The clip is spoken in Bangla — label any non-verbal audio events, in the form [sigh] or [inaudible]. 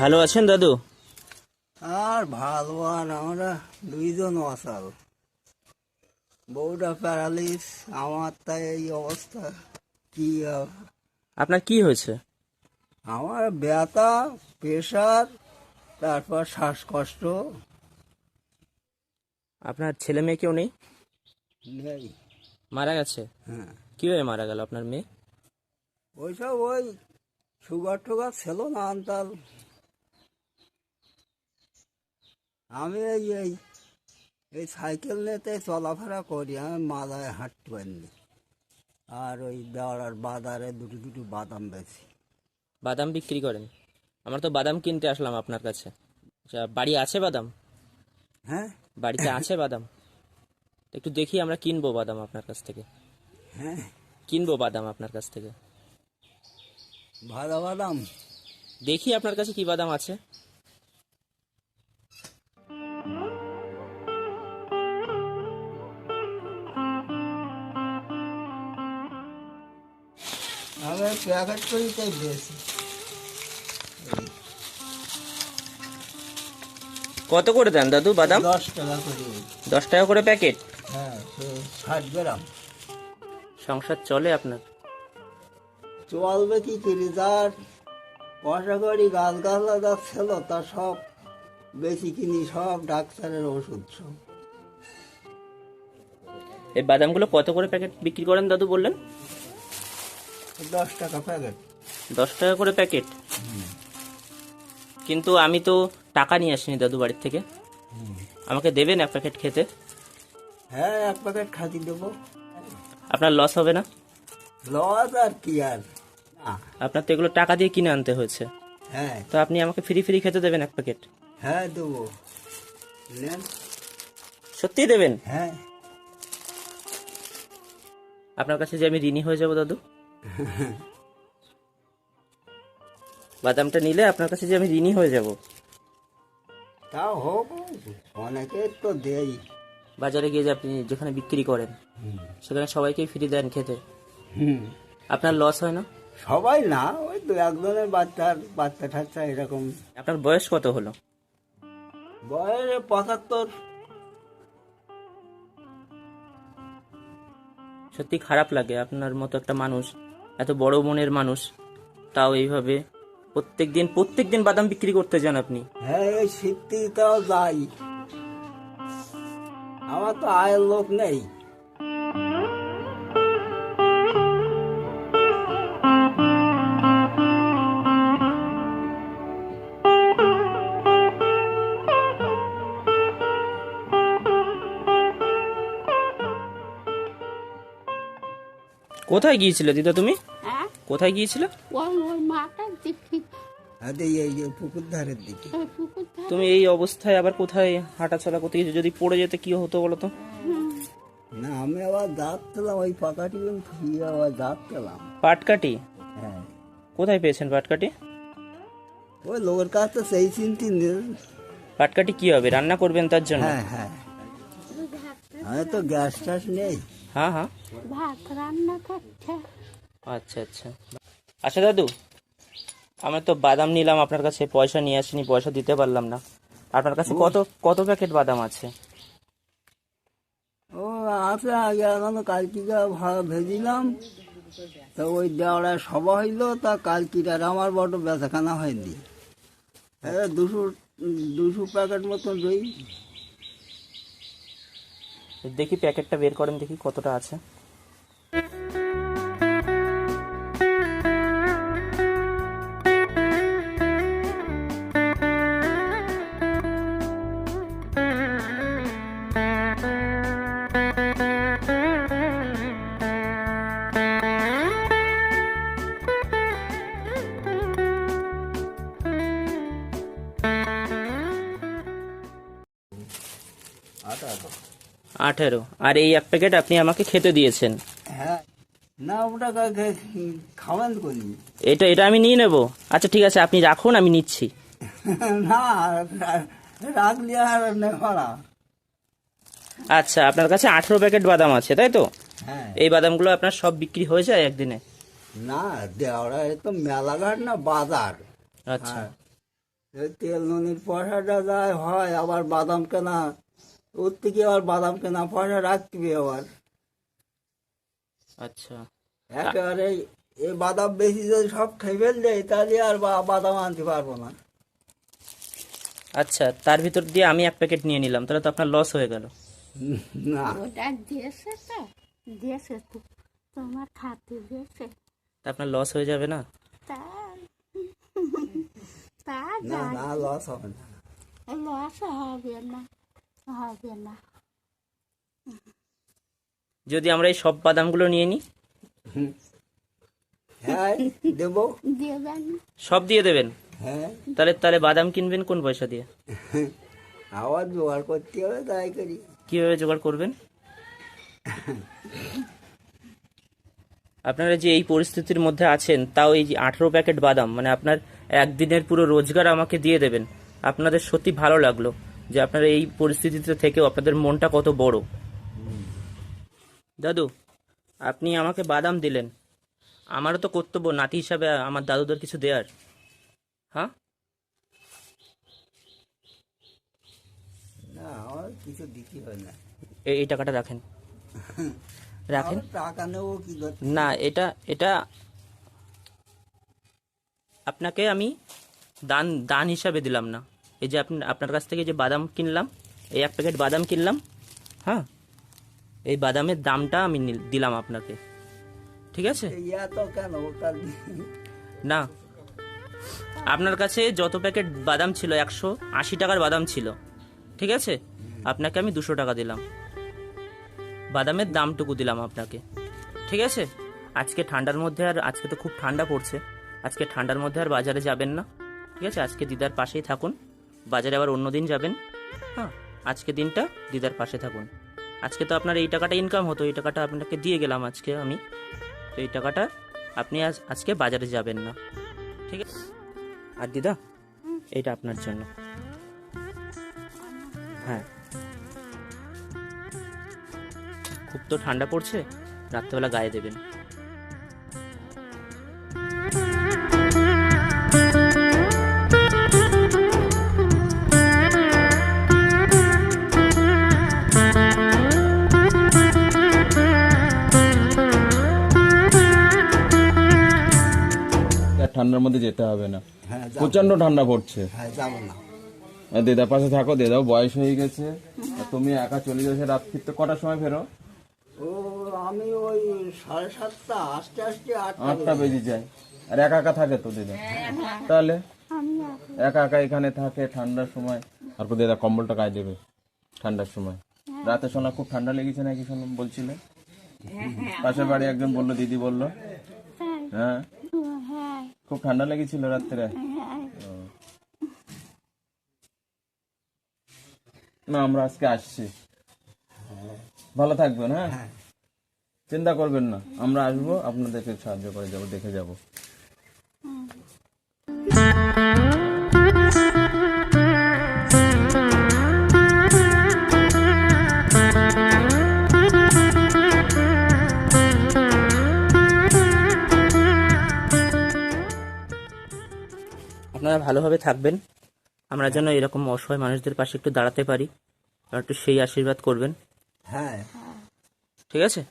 ভালো আছেন দাদু? আর ভালো আর আমরা দুইজন অসাল। বউটা প্যারালিস আমার তাই এই অবস্থা। কি আপনার কি হয়েছে? আমার ব্যথা প্রেশার তারপর শ্বাসকষ্ট। আপনার ছেলে মেয়ে কেউ নেই? নেই। মারা গেছে? হ্যাঁ। কীভাবে মারা গেল আপনার মেয়ে? ওইসব ওই সুগার টুগার ছিল না আনতাল। আমি এই এই এই সাইকেল নিতে চলাফেরা করি আমি মাথায় হাঁটতে পারিনি। আর ওই দেওয়ার বাজারে দুটো দুটো বাদাম বেশি বাদাম বিক্রি করেন? আমরা তো বাদাম কিনতে আসলাম আপনার কাছে। আচ্ছা বাড়ি আছে বাদাম? হ্যাঁ। বাড়িতে আছে বাদাম? একটু দেখি আমরা কিনবো বাদাম আপনার কাছ থেকে। হ্যাঁ। কিনবো বাদাম আপনার কাছ থেকে। ভালো বাদাম? দেখি আপনার কাছে কি বাদাম আছে। আমি প্যাকেট করি তাই বেশি কত করে দেন দাদু বাদাম? দশ টাকা করে। দশ টাকা করে প্যাকেট? হ্যাঁ তো ষাট গ্রাম। সংসার চলে আপনার? চলবে কি করি যার পয়সা করি গাছ গাছলা যা ছিল তা সব বেশি কিনি সব ডাক্তারের ওষুধ সব। এই বাদামগুলো কত করে প্যাকেট বিক্রি করেন দাদু বললেন? দশ টাকা প্যাকেট। দশ টাকা করে প্যাকেট? কিন্তু আমি তো টাকা নিয়ে আসিনি দাদু বাড়ির থেকে। আমাকে দেবেন এক প্যাকেট খেতে? হ্যাঁ এক প্যাকেট খাতি দেবো। আপনার লস হবে না? লস আর কি আর? না। আপনার তো এগুলো টাকা দিয়ে কিনে আনতে হয়েছে। হ্যাঁ। তো আপনি আমাকে ফ্রি ফ্রি খেতে দেবেন এক প্যাকেট হ্যাঁ দেবো। নেন। সত্যি দেবেন? হ্যাঁ। আপনার কাছে যে আমি ঋণী হয়ে যাব দাদু? বাদামটা নিলে আপনার কাছে যে আমি ঋণী হয়ে যাব। তাও হোক অনেকে তো দেই বাজারে গিয়ে যে আপনি যেখানে বিক্রি করেন সেখানে সবাইকেই ফ্রি দেন খেতে? আপনার লস হয় না? সবাই না ওই দু একজনের বাচ্চার বাচ্চা ঠাচ্চা এরকম। আপনার বয়স কত হলো? বয়স পঁচাত্তর। সত্যি খারাপ লাগে আপনার মতো একটা মানুষ এত বড় মনের মানুষ তাও এইভাবে প্রত্যেক দিন প্রত্যেক দিন বাদাম বিক্রি করতে যান আপনি। হ্যাঁ এই শীতটাও যাই। আমার তো আয়ের লোক নেই। কোথায় গিয়েছিলে দিদা তুমি? হ্যাঁ? কোথায় গিয়েছিলে? ওই ওই মাটার দিকে। হাতে এই যে পুকুর ধারের দিকে। তুমি এই অবস্থায় আবার কোথায় হাঁটাচলা করতে গিয়েছো যদি পড়ে যেতে কি হতো বলো তো? না আমি আবার দাঁত পেলাম ওই পাকাটি ফিরে আবার দাঁত পেলাম। পাটকাটি? হ্যাঁ। কোথায় পেয়েছেন পাটকাটি? ওই লোকের কাছ তো সেই চিন্তি নেই পাটকাটি কি হবে? রান্না করবেন তার জন্য? হ্যাঁ হ্যাঁ। আমি তো গ্যাস ট্যাস নেই। হ্যাঁ হ্যাঁ। ভাত রান্না করছে। আচ্ছা আচ্ছা। আচ্ছা দাদু আমরা তো বাদাম নিলাম আপনার কাছে পয়সা নিয়ে আসিনি পয়সা দিতে পারলাম না। আপনার কাছে কত কত প্যাকেট বাদাম আছে? ও আছে আগে এখনও কালকিটা ভাড়া ভেজিলাম। তো ওই দেওয়ার সভা হইল তা কালকিটার আমার বড় বেচাখানা হয়নি। দুশো দুশো প্যাকেট মতন দই। দেখি প্যাকেটটা বের করেন দেখি কতটা আছে। আঠেরো। আর এই এক প্যাকেট আপনি আমাকে খেতে দিয়েছেন। হ্যাঁ। না ওটা খাওয়ান করি এটা এটা আমি নিয়ে নেব। আচ্ছা ঠিক আছে আপনি রাখুন আমি নিচ্ছি। [laughs] না রাখলি আর নেওয়া আচ্ছা আপনার কাছে আঠেরো প্যাকেট বাদাম আছে তাই তো? হ্যাঁ। এই বাদামগুলো আপনার সব বিক্রি হয়ে যায় একদিনে? না দেওয়া তো মেলাঘাট না বাজার। আচ্ছা। হ্যাঁ। তেল নুনির পয়সাটা যায় হয় আবার বাদাম কেনা ওর থেকে আবার বাদাম কেনা পয়সা রাখতে হবে আবার। আচ্ছা। একেবারে এই বাদাম বেশি যদি সব খেয়ে ফেললে তাহলে আর বা- বাদাম আনতে পারব না। আচ্ছা তার ভিতর দিয়ে আমি এক প্যাকেট নিয়ে নিলাম তাহলে তো আপনার লস হয়ে গেল। না। ওটা দিয়েছে তো দিয়েছে তো তোমার খাতে দিয়েছে। তা আপনার লস হয়ে যাবে না? তা তা না না লস হবে না। লস হবে না। হবে না। যদি আমরা এই সব বাদামগুলো নিয়ে নিই? হ্যাঁ দেবো। দেবেন সব দিয়ে দেবেন? হ্যাঁ। তাহলে তাহলে বাদাম কিনবেন কোন পয়সা দিয়ে? আবার জোগাড় করতে হবে তাই করি। কীভাবে জোগাড় করবেন? আপনারা যে এই পরিস্থিতির মধ্যে আছেন তাও এই যে আঠেরো প্যাকেট বাদাম মানে আপনার একদিনের পুরো রোজগার আমাকে দিয়ে দেবেন। আপনাদের সত্যি ভালো লাগল। যে আপনারা এই পরিস্থিতিতে থেকেও আপনাদের মনটা কত বড়। দাদু আপনি আমাকে বাদাম দিলেন। আমারও তো কর্তব্য নাতি হিসাবে আমার দাদুদের কিছু দেয়ার। হ্যাঁ? না আমার কিছু দিতে হয় না। এই টাকাটা রাখেন। [laughs] রাখেন। টাকা নেব কি না এটা এটা আপনাকে আমি দান দান হিসাবে দিলাম না। এই যে আপনি আপনার কাছ থেকে যে বাদাম কিনলাম এই এক প্যাকেট বাদাম কিনলাম হ্যাঁ? এই বাদামের দামটা আমি দিলাম আপনাকে। ঠিক আছে? না। আপনার কাছে যত প্যাকেট বাদাম ছিল একশো আশি টাকার বাদাম ছিল। ঠিক আছে? আপনাকে আমি দুশো টাকা দিলাম। বাদামের দামটুকু দিলাম আপনাকে। ঠিক আছে? আজকে ঠান্ডার মধ্যে আর আজকে তো খুব ঠান্ডা পড়ছে। আজকে ঠান্ডার মধ্যে আর বাজারে যাবেন না। ঠিক আছে? আজকে দিদার পাশেই থাকুন। বাজারে আবার অন্য দিন যাবেন? হ্যাঁ আজকে দিনটা দিদার পাশে থাকুন। আজকে তো আপনার এই টাকাটা ইনকাম হতো, এই টাকাটা আপনাকে দিয়ে গেলাম আজকে আমি। তো এই টাকাটা আপনি আজ, আজকে বাজারে যাবেন না। ঠিক আছে? আর দিদা এটা আপনার জন্য। হ্যাঁ। খুব তো ঠান্ডা পড়ছে, রাত্রেবেলা গায়ে দেবেন। ঠান্ডার মধ্যে যেতে হবে না। হ্যাঁ প্রচণ্ড ঠান্ডা পড়ছে। হ্যাঁ দিদার পাশে থাকো দিদাও বয়স হয়ে গেছে। তুমি একা চলে যাচ্ছে রাত ফিরতে কটার সময় ফেরো? ও আমি ওই সাড়ে সাতটা আস্তে আস্তে আটটা আটটা বেজে যায়। আর একা একা থাকে তো দিদা? তাহলে? একা। একা এখানে থাকে ঠান্ডার সময়। আর কো দিদা কম্বলটা গায়ে দেবে ঠান্ডার সময়। রাতে শোনা খুব ঠান্ডা লেগেছে নাকি শোনো বলছিলে? পাশের বাড়ি একজন বলল দিদি বলল। হ্যাঁ হ্যাঁ? খুব ঠান্ডা লেগেছিল রাত্রে। হ্যাঁ না আমরা আজকে আসছি। ভালো থাকবেন হ্যাঁ? চিন্তা করবেন না আমরা আসব আপনাদেরকে সাহায্য করে যাব দেখে যাব। ভালোভাবে থাকবেন। আমরা যেন এরকম অসহায় মানুষদের পাশে একটু দাঁড়াতে পারি। একটু সেই আশীর্বাদ করবেন। হ্যাঁ। ঠিক আছে?